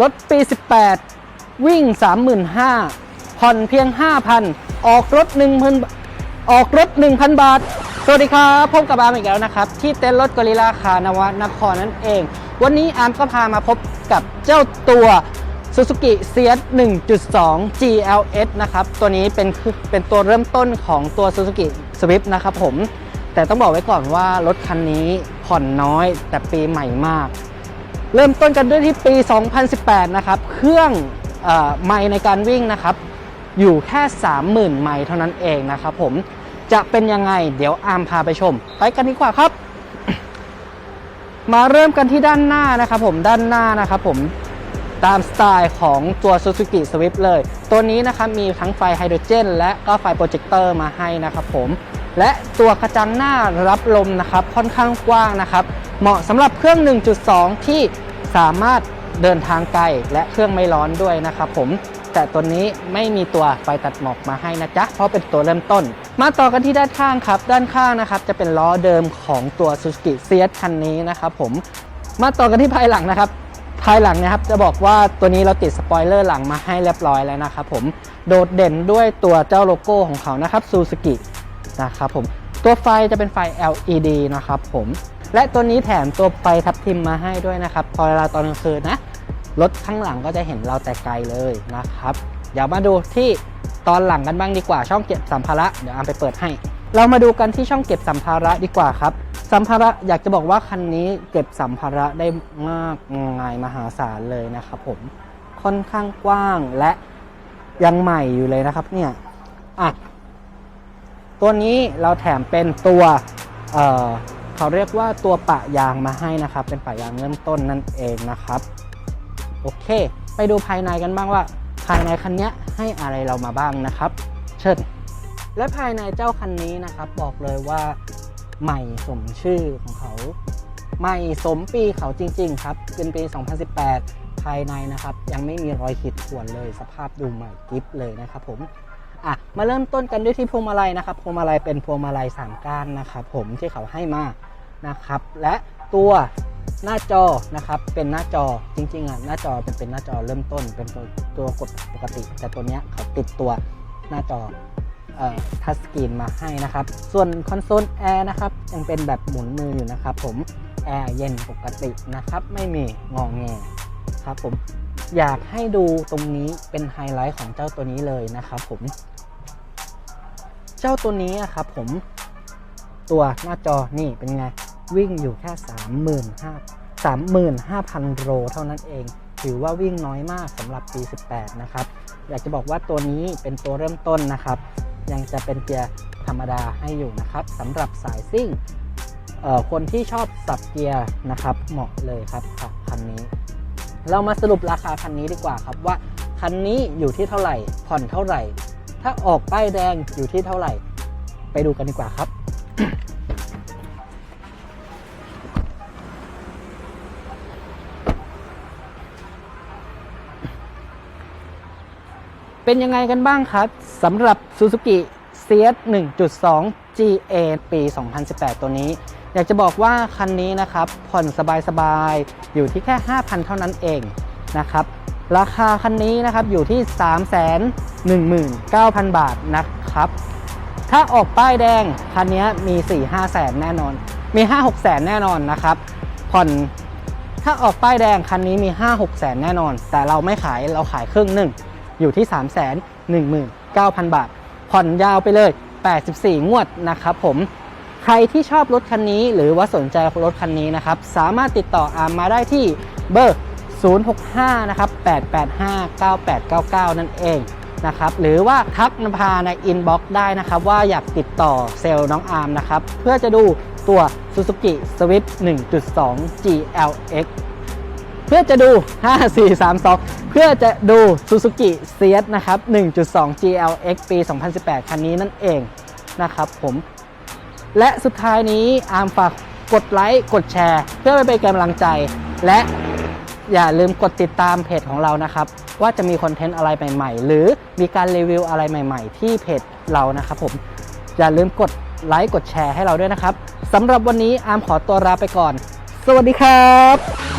รถปี 18 วิ่ง 35,000ผ่อนเพียง 5,000 ออกรถ 1,000 ออกรถ 1,000 บาท สวัสดีครับพบกับอาร์มอีกแล้วนะครับ ที่เต้นรถกอริลลาคานวานครนั่นเอง วันนี้อาร์มก็พามาพบกับเจ้าตัว Suzuki CS 1.2 GLS นะครับ ตัวนี้เป็นคือเป็นตัวเริ่มต้นของตัว Suzuki Swift นะครับผม แต่ต้องบอกไว้ก่อนว่ารถคันนี้ผ่อนน้อยแต่ปีใหม่มาก เริ่มต้นกันด้วยที่ปี 2018 นะครับ เครื่องอไมล์ในการวิ่งนะครับ อยู่แค่ 30,000 ไมล์เท่านั้นเองนะครับผม จะเป็นยังไง เดี๋ยวอาร์มพาไปชม ไปกันดีกว่าครับ มาเริ่มกันที่ด้านหน้านะครับผม ด้านหน้านะครับผม ตามสไตล์ของตัว Suzuki Swift เลย ตัวนี้นะครับมีทั้งไฟไฮโดรเจน และก็ไฟโปรเจคเตอร์มาให้นะครับผม และตัวกระจังหน้ารับลมนะครับ ค่อนข้างกว้างนะครับ เหมาะสำหรับเครื่อง 1.2 ที่ สามารถเดินทางไกลและเครื่องไม่ร้อนด้วยนะครับผมแต่ตัวนี้ไม่มีตัวไฟตัดหมอกมาให้นะจ๊ะ เพราะเป็นตัวเริ่มต้น มาต่อกันที่ด้านข้างครับ ด้านข้างนะครับ จะเป็นล้อเดิมของตัว Suzuki CS คันนี้นะครับผม มาต่อกันที่ภายหลังนะครับ ภายหลังนะครับจะบอกว่าตัวนี้เราติดสปอยเลอร์หลังมาให้เรียบร้อยแล้วนะครับผม โดดเด่นด้วยตัวเจ้าโลโก้ของเขานะครับซูซูกินะครับผม ตัวไฟจะเป็นไฟ LED นะครับผม และตัวนี้แถมตัวไฟทับทิมมาให้ด้วยนะครับ พอเวลาตอนกลางคืนนะ รถข้างหลังก็จะเห็นเราแต่ไกลเลยนะครับ เดี๋ยวมาดูที่ตอนหลังกันบ้างดีกว่าช่องเก็บสัมภาระเดี๋ยวอามไปเปิดให้ เรามาดูกันที่ช่องเก็บสัมภาระดีกว่าครับ สัมภาระอยากจะบอกว่าคันนี้เก็บสัมภาระได้มากมายมหาศาลเลยนะครับผมค่อนข้างกว้างและยังใหม่อยู่เลยนะครับเนี่ยอะตัวนี้เราแถมเป็นตัวเอ่อ เขาเรียกว่าตัวปะยางมาให้นะครับ เป็นปะยางเริ่มต้นนั่นเองนะครับโอเค ไปดูภายในกันบ้างว่า ภายในคันนี้ให้อะไรเรามาบ้างนะครับ เชิญและภายในเจ้าคันนี้นะครับ บอกเลยว่าใหม่สมชื่อของเขา ใหม่สมปีเขาจริง ๆ ครับ เป็นปี 2018 ภายในนะครับ ยังไม่มีรอยขีดข่วนเลย สภาพดูใหม่กิฟเลยนะครับผม อะมาเริ่มต้นกันด้วยที่พวงมาลัยนะครับพวงมาลัยเป็นพวงมาลัยสามก้านนะครับผมที่เขาให้มานะครับและตัวหน้าจอนะครับเป็นหน้าจอจริงๆอะหน้าจอเป็นเป็นหน้าจอเริ่มต้นเป็นตัวตัวกดปกติ แต่ตัวเนี้ยเขาติดตัวหน้าจอทัชสกรีนมาให้นะครับ ส่วนคอนโซลแอร์นะครับยังเป็นแบบหมุนมืออยู่นะครับผมแอร์เย็นปกตินะครับไม่มีงองแงครับผมอยากให้ดูตรงนี้เป็นไฮไลท์ของเจ้าตัวนี้เลยนะครับผม เจ้าตัวนี้อะครับผมตัวหน้าจอนี่เป็นไง วิ่งอยู่แค่35,000 35,000 โลเท่านั้นเอง ถือว่าวิ่งน้อยมากสำหรับปี 18 นะครับ อยากจะบอกว่าตัวนี้เป็นตัวเริ่มต้นนะครับ ยังจะเป็นเกียร์ธรรมดาให้อยู่นะครับสำหรับสายซิ่งคนที่ชอบสับเกียร์นะครับ เหมาะเลยครับกับคันนี้ เรามาสรุปราคาคันนี้ดีกว่าครับว่าคันนี้อยู่ที่เท่าไหร่ผ่อนเท่าไหร่ ถ้าออกป้ายแดงอยู่ที่เท่าไหร่ ไปดูกันดีกว่าครับ เป็นยังไงกันบ้างครับสำหรับ Suzuki CS 1.2 GA ปี 2018 ตัวนี้ อยากจะบอกว่าคันนี้นะครับ ผ่อนสบายๆ อยู่ที่แค่ 5,000 เท่านั้นเองนะครับ ราคาคันนี้นะครับอยู่ที่ 319,000 บาทนะครับ ถ้าออกป้ายแดงคันนี้มี 4-5แสนแน่นอน มี 5-6แสนแน่นอนนะครับ ผ่อนถ้าออกป้ายแดงคันนี้มี 5-6แสนแน่นอน แต่เราไม่ขายเราขายครึ่งหนึ่งอยู่ที่ 3 1 9 0 0 0 บาท ผ่อนยาวไปเลย 84 งวดนะครับผมใครที่ชอบรถคันนี้หรือว่าสนใจรถคันนี้นะครับ สามารถติดต่ออาร์มมาได้ที่เบอร์ 065 นะครับ 885 9899 นั่นเองนะครับหรือว่าทักมาพาในอินบ็อกซ์ได้นะครับว่าอยากติดต่อเซลล์น้องอาร์มนะครับเพื่อจะดูตัว Suzuki Swift 1.2 GLX เพื่อจะดู 5432 เพื่อจะดู Suzuki CS นะครับ 1.2 GLX ปี 2018 คันนี้นั่นเองนะครับผมและสุดท้ายนี้อาร์มฝากกดไลค์ กดแชร์ เพื่อไปเป็นกำลังใจ และ อย่าลืมกดติดตามเพจของเรานะครับ ว่าจะมีคอนเทนต์อะไรใหม่ๆ หรือมีการรีวิวอะไรใหม่ ๆ ที่เพจเรานะครับผม อย่าลืมกดไลค์กดแชร์ให้เราด้วยนะครับสำหรับวันนี้อาร์มขอตัวลาไปก่อน สวัสดีครับ